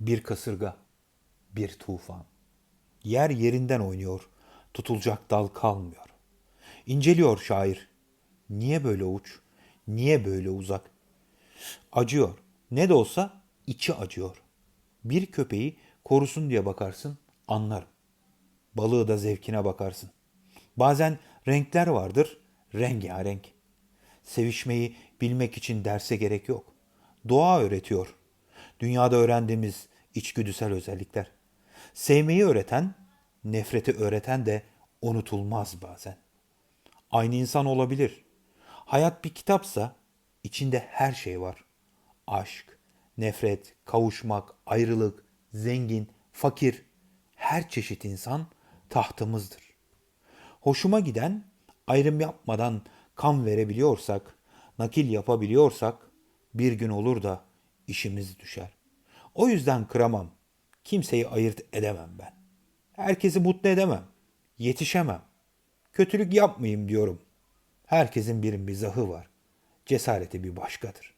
Bir kasırga, bir tufan. Yer yerinden oynuyor, tutulacak dal kalmıyor. İnceliyor şair. Niye böyle uç, niye böyle uzak? Acıyor. Ne de olsa içi acıyor. Bir köpeği korusun diye bakarsın, anlarım. Balığı da zevkine bakarsın. Bazen renkler vardır, rengarenk. Sevişmeyi bilmek için derse gerek yok. Doğa öğretiyor. Dünyada öğrendiğimiz içgüdüsel özellikler. Sevmeyi öğreten, nefreti öğreten de unutulmaz bazen. Aynı insan olabilir. Hayat bir kitapsa içinde her şey var. Aşk, nefret, kavuşmak, ayrılık, zengin, fakir, her çeşit insan tahtımızdır. Hoşuma giden ayrım yapmadan kan verebiliyorsak, nakil yapabiliyorsak bir gün olur da işimiz düşer. O yüzden kıramam. Kimseyi ayırt edemem ben. Herkesi mutlu edemem. Yetişemem. Kötülük yapmayayım diyorum. Herkesin bir mizahı var. Cesareti bir başkadır.